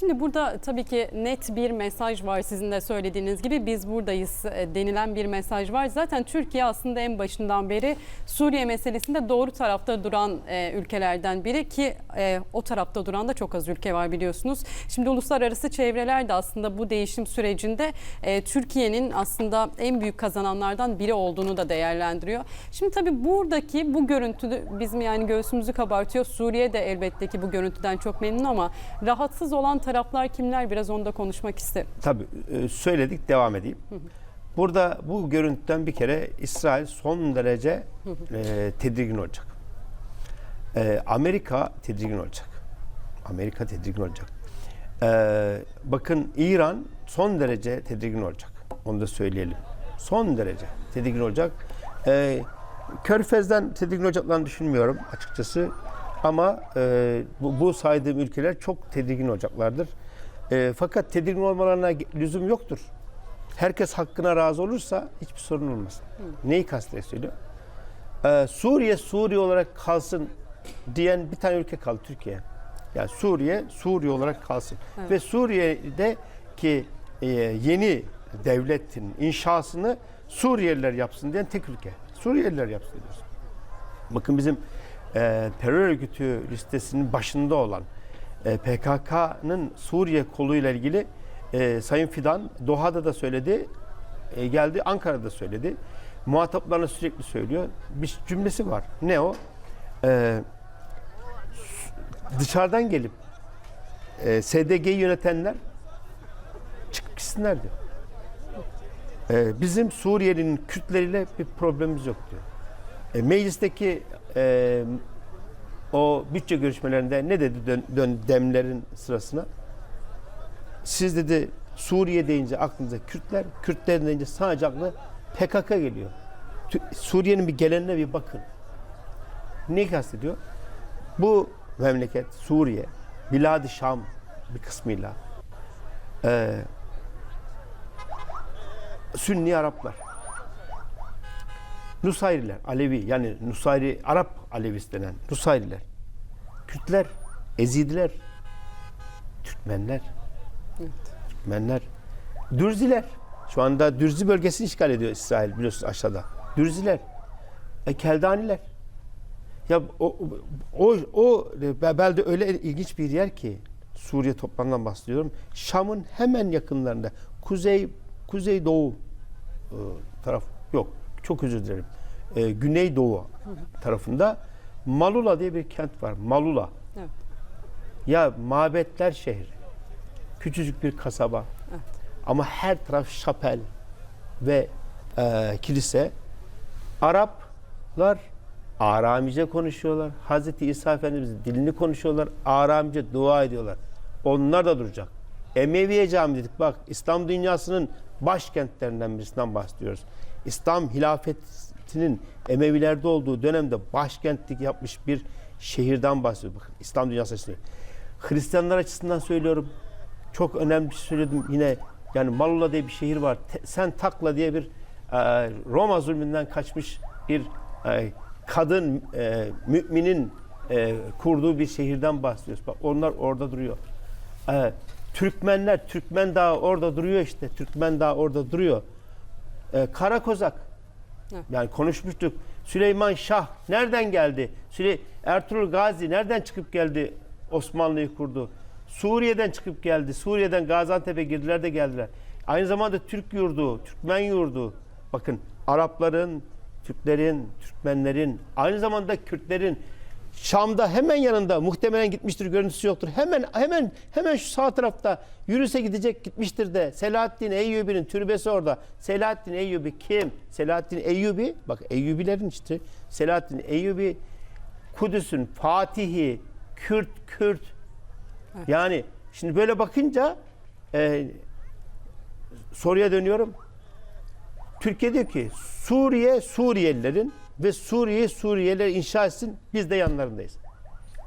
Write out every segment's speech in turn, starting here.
Şimdi burada tabii ki net bir mesaj var sizin de söylediğiniz gibi biz buradayız e, denilen bir mesaj var. Zaten Türkiye aslında en başından beri Suriye meselesinde doğru tarafta duran e, ülkelerden biri ki e, o tarafta duran da çok az ülke var biliyorsunuz. Şimdi uluslararası çevreler de aslında bu değişim sürecinde Türkiye'nin aslında en büyük kazananlardan biri olduğunu da değerlendiriyor. Şimdi tabii buradaki bu görüntü bizim yani göğsümüzü kabartıyor. Suriye de elbette ki bu görüntüden çok memnun ama rahatsız olan taraflar kimler biraz onu da konuşmak isterim. Tabii e, söyledik devam edeyim. Burada bu görüntüden bir kere İsrail son derece e, tedirgin olacak. E, Amerika tedirgin olacak. Amerika tedirgin olacak. E, bakın İran son derece tedirgin olacak. Onu da söyleyelim. Son derece tedirgin olacak. E, Körfez'den tedirgin olacaklarını düşünmüyorum açıkçası. Ama e, bu, bu saydığım ülkeler çok tedirgin olacaklardır. E, fakat tedirgin olmalarına lüzum yoktur. Herkes hakkına razı olursa hiçbir sorun olmaz. Neyi kastederek? Ee, Suriye Suriye olarak kalsın diyen bir tane ülke kaldı Türkiye. Yani Suriye Suriye olarak kalsın. Evet. Ve Suriye'de ki e, yeni devletin inşasını Suriyeliler yapsın diyen tek ülke. Suriyeliler yapsın diyoruz. Bakın bizim e, terör örgütü listesinin başında olan e, PKK'nın Suriye koluyla ilgili e, Sayın Fidan Doha'da da söyledi, e, geldi Ankara'da söyledi. Muhataplarına sürekli söylüyor. Bir cümlesi var. Ne o? E, dışarıdan gelip e, SDG'yi yönetenler çıkıp gitsinler diyor. E, bizim Suriyeli'nin Kürtleriyle bir problemimiz yok diyor. E, meclisteki e, o bütçe görüşmelerinde ne dedi dön, dön demlerin sırasına? Siz dedi Suriye deyince aklınıza Kürtler, Kürtler deyince sadece aklına PKK geliyor. Suriye'nin bir gelenine bir bakın. Ne kastediyor? Bu memleket Suriye, Bilad-ı Şam bir kısmıyla e, Sünni Araplar, Nusayriler, Alevi yani Nusayri Arap Alevisi denen Nusayriler, Kürtler, Ezidiler, Türkmenler, Türkmenler, Dürziler. Şu anda Dürzi bölgesini işgal ediyor İsrail biliyorsunuz aşağıda. Dürziler, e, Keldaniler. Ya o, o, o belde öyle ilginç bir yer ki Suriye toplamından bahsediyorum. Şam'ın hemen yakınlarında kuzey kuzey doğu e, taraf yok. Çok özür dilerim. E, güneydoğu tarafında Malula diye bir kent var. Malula. Evet. Ya mabetler şehri. Küçücük bir kasaba. Evet. Ama her taraf şapel ve e, kilise. Araplar Aramice konuşuyorlar. Hazreti İsa Efendimiz'in dilini konuşuyorlar. Aramice dua ediyorlar. Onlar da duracak. Emeviye Cami dedik. Bak İslam dünyasının başkentlerinden birisinden bahsediyoruz. İslam hilafetinin Emevilerde olduğu dönemde başkentlik yapmış bir şehirden bahsediyoruz. Bakın İslam dünyası açısından. Hristiyanlar açısından söylüyorum. Çok önemli bir şey söyledim yine. Yani Malula diye bir şehir var. Te- Sen Takla diye bir e, Roma zulmünden kaçmış bir e, kadın e, müminin e, kurduğu bir şehirden bahsediyoruz. Bak onlar orada duruyor. E, Türkmenler, Türkmen Dağı orada duruyor işte. Türkmen Dağı orada duruyor. E, Karakozak. Evet. Yani konuşmuştuk. Süleyman Şah nereden geldi? Süle Ertuğrul Gazi nereden çıkıp geldi? Osmanlı'yı kurdu. Suriye'den çıkıp geldi. Suriye'den Gaziantep'e girdiler de geldiler. Aynı zamanda Türk yurdu, Türkmen yurdu. Bakın Arapların, Türklerin, Türkmenlerin, aynı zamanda Kürtlerin Şam'da hemen yanında muhtemelen gitmiştir görüntüsü yoktur. Hemen hemen hemen şu sağ tarafta yürüse gidecek gitmiştir de Selahaddin Eyyubi'nin türbesi orada. Selahaddin Eyyubi kim? Selahaddin Eyyubi bak Eyyubilerin işte Selahaddin Eyyubi Kudüs'ün Fatihi Kürt Kürt. Evet. Yani şimdi böyle bakınca e, soruya dönüyorum. Türkiye diyor ki Suriye Suriyelilerin ve Suriye Suriyeliler inşa etsin biz de yanlarındayız.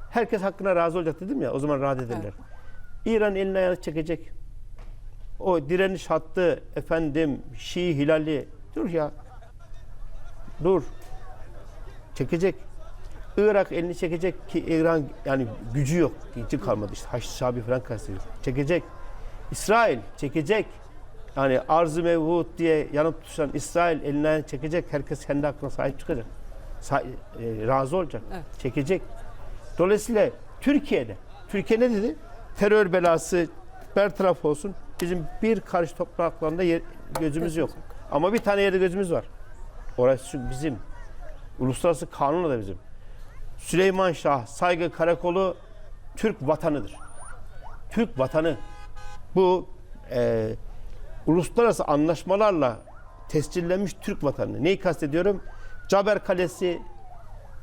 Herkes hakkına razı olacak dedim ya o zaman rahat ederler. İran elini ayağını çekecek. O direniş hattı efendim Şii Hilali dur ya dur çekecek. Irak elini çekecek ki İran yani gücü yok. Gücü kalmadı işte. Haçlı Şabi falan kastediyor. Çekecek. İsrail çekecek. Yani arz-ı mevhut diye yanıp tutuşan İsrail elinden çekecek. Herkes kendi hakkına sahip çıkacak. Sa- e, razı olacak. Evet. Çekecek. Dolayısıyla Türkiye'de Türkiye ne dedi? Terör belası bertaraf olsun. Bizim bir karış topraklarında yer- gözümüz yok. Ama bir tane yerde gözümüz var. Orası bizim. Uluslararası kanunla da bizim. Süleyman Şah Saygı Karakolu Türk vatanıdır. Türk vatanı. Bu e, uluslararası anlaşmalarla tescillenmiş Türk vatanı. Neyi kastediyorum? Caber Kalesi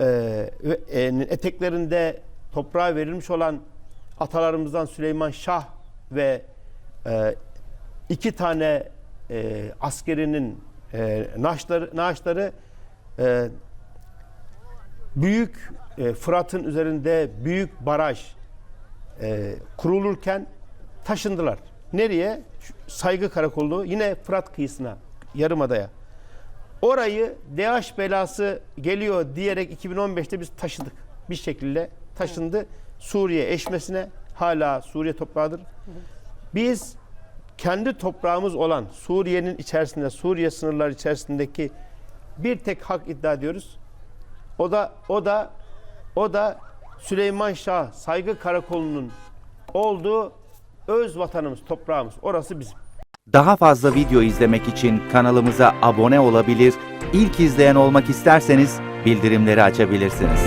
e, e, eteklerinde toprağa verilmiş olan atalarımızdan Süleyman Şah ve e, iki tane askerinin e, naaşları, naaşları büyük Fırat'ın üzerinde büyük baraj kurulurken taşındılar. Nereye? Saygı Karakolu yine Fırat kıyısına, Yarımada'ya. Orayı DH belası geliyor diyerek 2015'te biz taşıdık. Bir şekilde taşındı. Suriye eşmesine hala Suriye toprağıdır. Biz kendi toprağımız olan Suriye'nin içerisinde, Suriye sınırları içerisindeki bir tek hak iddia ediyoruz. O da o da o da Süleyman Şah Saygı Karakolu'nun olduğu öz vatanımız, toprağımız. Orası bizim. Daha fazla video izlemek için kanalımıza abone olabilir, ilk izleyen olmak isterseniz bildirimleri açabilirsiniz.